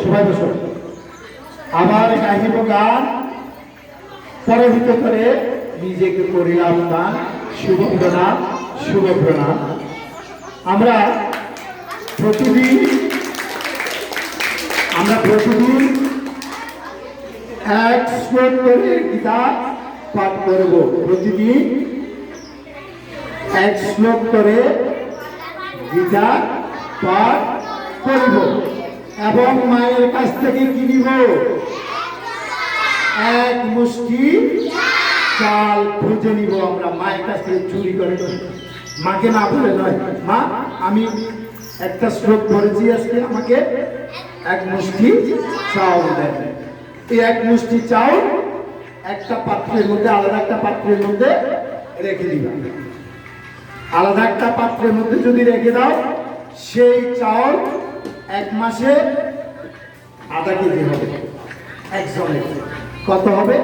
সবাই বসো। আবার গাহিব গান পরহিত করে নিজেকে করিলাম দান শুভ প্রণাম শুভ প্রণাম। আমরা প্রতিদিন আমরা প্রতিদিন এক শ্লোক করে গীতা পাঠ করব। প্রতিদিন এক শ্লোক করে গীতা পাঠ করব। এবং মায়ের কাছ থেকে কি নিব? এক মুষ্টি চাল খুঁজে নিব আমরা। মায়ের কাছ থেকে চুরি করে মাকে না বলে নয়। মা, আমি একটা শ্লোক পড়েছি আজকে আমাকে। এক মুষ্টি চাউল দেন। এই এক মুষ্টি চাউল একটা পাত্রের মধ্যে, আলাদা একটা পাত্রের মধ্যে রেখে দিবা। আলাদা একটা পাত্রের মধ্যে যদি রেখে দাও, সেই চাউল এক মাসে আধা কেজি হবে। একজনের কত হবে?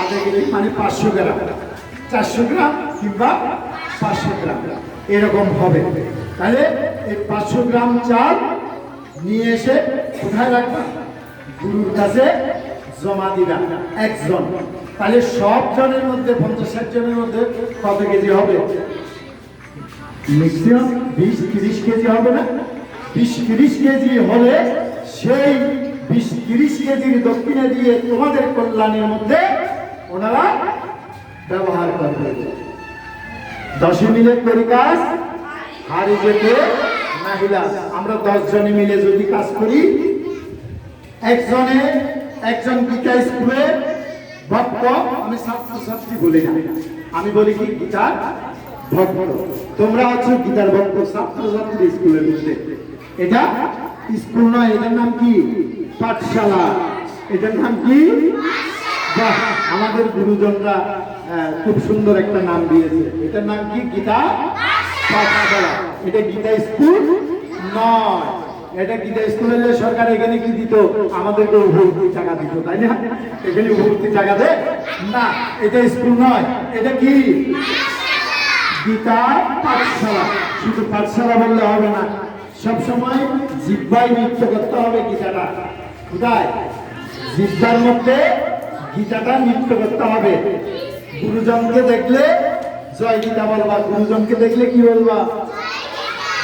আধা কেজি মানে পাঁচশো গ্রাম। চারশো গ্রাম কিংবা পাঁচশো গ্রাম। এরকম হবে। তাহলে এই পাঁচশো গ্রাম চাল নিয়ে এসে কোথায় রাখবা? গুরুর কাছে জমা দিবা। একজন। তাহলে সব জনের মধ্যে, পঞ্চাশ ষাট জনের মধ্যে কত কেজি হবে? ম্যাক্সিমাম বিশ, তিরিশ কেজি হবে না? বিশ তিরিশ কেজি হলে সেই বিশ তিরিশ কেজির দক্ষিণে দিয়ে তোমাদের কল্যাণের মধ্যে ওনারা ব্যবহার করবে। দশে মিলে করি কাজ হারি যেতে মহিলা আমরা দশ জনে মিলে যদি কাজ করি, একজনে একজন গীতা স্কুলে ভক্ত, আমি ছাত্র ছাত্রী বলি না। আমি বলি কি, গীতার ভক্ত। তোমরা হচ্ছে গীতার ভক্ত ছাত্র ছাত্রী স্কুলের মধ্যে। এটা স্কুল নয়, এটার নাম কি? পাঠশালা। এটার নাম কি? আমাদের গুরুজনরা খুব সুন্দর একটা নাম দিয়েছে। এটার নাম কি? গীতা পাঠশালা। এটা গীতা স্কুল নয়। এটা গীতা স্কুল হলে সরকার এখানে কি দিত? আমাদেরকে ভর্তি টাকা দিত, তাই না? এখানে ভর্তি টাকা দেয় না, এটা স্কুল নয়। এটা কি? গীতা পাঠশালা। শুধু পাঠশালা বললে হবে না। সবসময় জিব্বাই নৃত্য করতে হবে গীতাটা। কোথায়? জিব্বার মধ্যে গীতাটা নৃত্য করতে হবে। গুরুজনকে দেখলে জয় গীতা বলবা। গুরুজনকে দেখলে কি বলবা?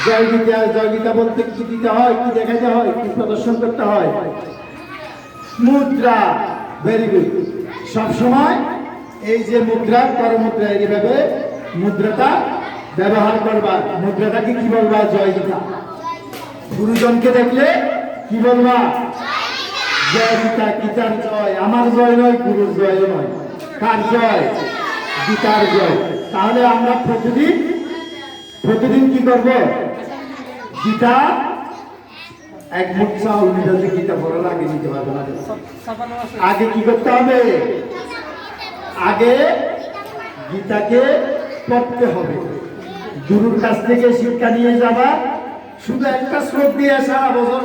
জয় গীতা জয় গীতা বলতে কি দিতে হয়, কি দেখাতে হয়, কি প্রদর্শন করতে হয়? মুদ্রা। ভেরি গুড সবসময় এই যে মুদ্রা কর মুদ্রা এইভাবে মুদ্রাটা ব্যবহার করবা। মুদ্রাটাকে কি বলবা? জয় গীতা গুরুজনকে দেখলে কি বলবা? জয় গীতা গীতার জয়? আমার জয় নয়, গুরুর জয় নয়। কার জয়? গীতার জয়। তাহলে আমরা প্রতিদিন প্রতিদিন কি করব? গীতা, এক মুঠ গীতা পড়ার আগে নিতে পারবে না। আগে কি করতে হবে? আগে গীতাকে পড়তে হবে। গুরুর কাছ থেকে শিক্ষা নিয়ে যাবা। শুধু একটা শ্লোক দিয়ে সারা বছর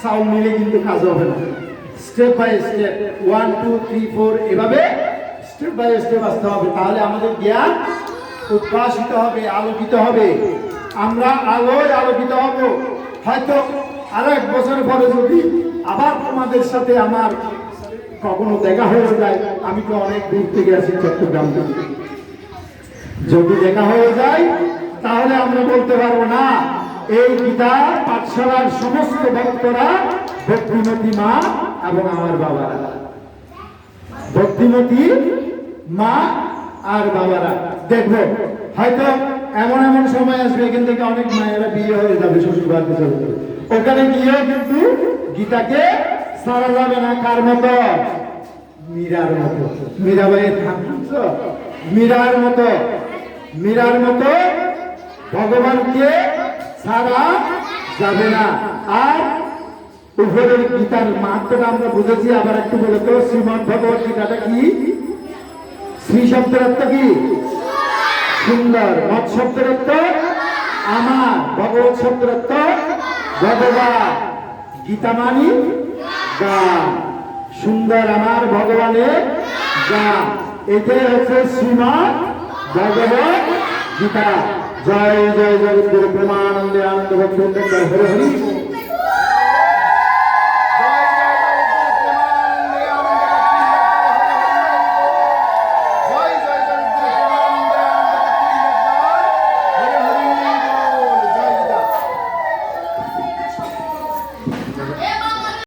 চাউল নিলে কিন্তু কাজ হবে না। Step by step one two three four এভাবে স্টেপ বাই স্টেপ আসতে হবে। তাহলে আমাদের জ্ঞান উদ্ভাসিত হবে, আলোকিত হবে। আমরা আলোয় আলোকিত হব। হয়তো আর এক বছর পরে যদি আবার তোমাদের সাথে আমার কখনো দেখা হয়ে যায়, আমি তো অনেক দূর থেকে আসি চট্টগ্রাম যদি দেখা হয়ে যায়, তাহলে আমরা বলতে পারব না এই গীতা পাঠশালার সমস্ত ভক্তরা ভক্তিমতী মা এবং আমার বাবারা। ভক্তিমতী মা আর বাবারা। দেখব, হয়তো এমন এমন সময় আসবে, এখান থেকে অনেক মায়েরা বিয়ে হয়ে যাবে শ্বশুর ওখানে গিয়েও কিন্তু গীতাকে সারা যাবে না, কার মতো? মীরার মতো। নাম শুনছো মীরার মতো। মীরার মতো ভগবানকে ছাড়া যাবে না। আর উপরের গীতার মাহাত্মটা আমরা বুঝেছি, আবার একটু বলে তো, শ্রীমদ ভগবত গীতাটা কি? শ্রী শব্দের অর্থ কি? সুন্দর। মত শব্দের অর্থ আমার। ভগবত শব্দের অর্থ ভগবান। গীতা মানি? গান। সুন্দর আমার ভগবানের গান। এটাই হচ্ছে শ্রীমদ ভগবত গীতা জয় জয় জগৎগুরু প্রেমানন্দে আনন্দ ভক্ত হরে হরি